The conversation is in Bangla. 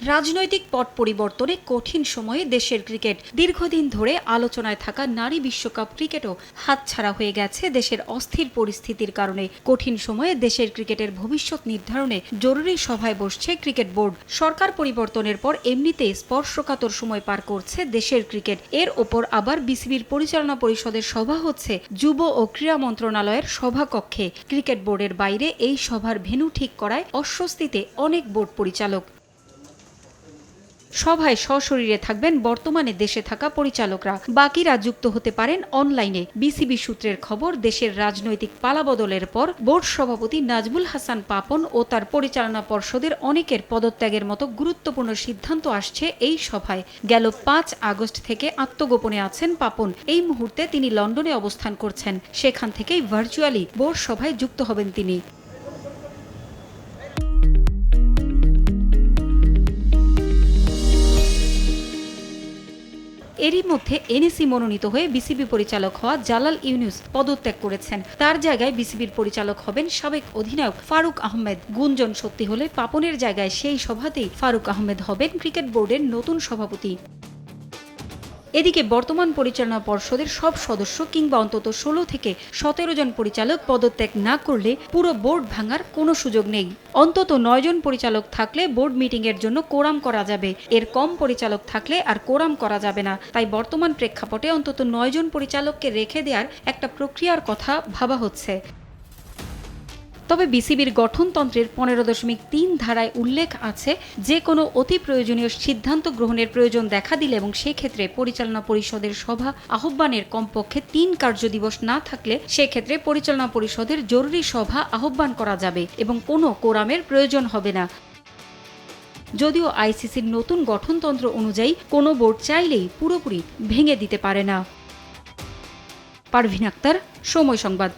রাজনৈতিক পট পরিবর্তনে কঠিন সময়ে দেশের ক্রিকেট দীর্ঘদিন ধরে আলোচনায় থাকা নারী বিশ্বকাপ ক্রিকেটও হাতছাড়া হয়ে গেছে দেশের অস্থির পরিস্থিতির কারণে। কঠিন সময়ে দেশের ক্রিকেটের ভবিষ্যৎ নির্ধারণে জরুরি সভায় বসছে ক্রিকেট বোর্ড। সরকার পরিবর্তনের পর এমনিতেই স্পর্শকাতর সময় পার করছে দেশের ক্রিকেট। এর ওপর আবার বিসিবির পরিচালনা পরিষদের সভা হচ্ছে যুব ও ক্রীড়া মন্ত্রণালয়ের সভাকক্ষে। ক্রিকেট বোর্ডের বাইরে এই সভার ভেন্যু ঠিক করায় অস্বস্তিতে অনেক বোর্ড পরিচালক। সভায় সশরীরে থাকবেন বর্তমানে দেশে থাকা পরিচালকরা। বাকিরা যুক্ত হতে পারেন অনলাইনে। বিসিবি সূত্রের খবর, দেশের রাজনৈতিক পালাবদলের পর বোর্ড সভাপতি নাজমুল হাসান পাপন ও তার পরিচালনা পর্ষদের অনেকের পদত্যাগের মতো গুরুত্বপূর্ণ সিদ্ধান্ত আসছে এই সভায়। গেল পাঁচ আগস্ট থেকে আত্মগোপনে আছেন পাপন। এই মুহূর্তে তিনি লন্ডনে অবস্থান করছেন। সেখান থেকেই ভার্চুয়ালি বোর্ড সভায় যুক্ত হবেন তিনি। এরই মধ্যে এনএসি মনোনীত হয়ে বিসিবি পরিচালক হওয়া জালাল ইউনুস পদত্যাগ করেছেন। তার জায়গায় বিসিবির পরিচালক হবেন সাবেক অধিনায়ক ফারুক আহমেদ। গুঞ্জন সত্যি হলে পাপনের জায়গায় সেই সভাতেই ফারুক আহমেদ হবেন ক্রিকেট বোর্ডের নতুন সভাপতি। এদিকে বর্তমান পরিচালনা পর্ষদের সব সদস্য কিংবা অন্তত ষোলো থেকে সতেরো জন পরিচালক পদত্যাগ না করলে পুরো বোর্ড ভাঙার কোনো সুযোগ নেই। অন্তত নয় জন পরিচালক থাকলে বোর্ড মিটিং এর জন্য কোরাম করা যাবে। এর কম পরিচালক থাকলে আর কোরাম করা যাবে না। তাই বর্তমান প্রেক্ষাপটে অন্তত নয় জন পরিচালককে রেখে দেওয়ার একটা প্রক্রিয়ার কথা ভাবা হচ্ছে। তবে বিসিবির গঠনতন্ত্রের পনেরো দশমিক তিন ধারায় উল্লেখ আছে, যে কোনো অতি প্রয়োজনীয় সিদ্ধান্ত গ্রহণের প্রয়োজন দেখা দিলে এবং সেক্ষেত্রে পরিচালনা পরিষদের সভা আহ্বানের কমপক্ষে তিন কার্যদিবস না থাকলে সেক্ষেত্রে পরিচালনা পরিষদের জরুরি সভা আহ্বান করা যাবে এবং কোনো কোরামের প্রয়োজন হবে না। যদিও আইসিসির নতুন গঠনতন্ত্র অনুযায়ী কোনো বোর্ড চাইলেই পুরোপুরি ভেঙে দিতে পারে না। পারভিন আক্তার, সময় সংবাদ।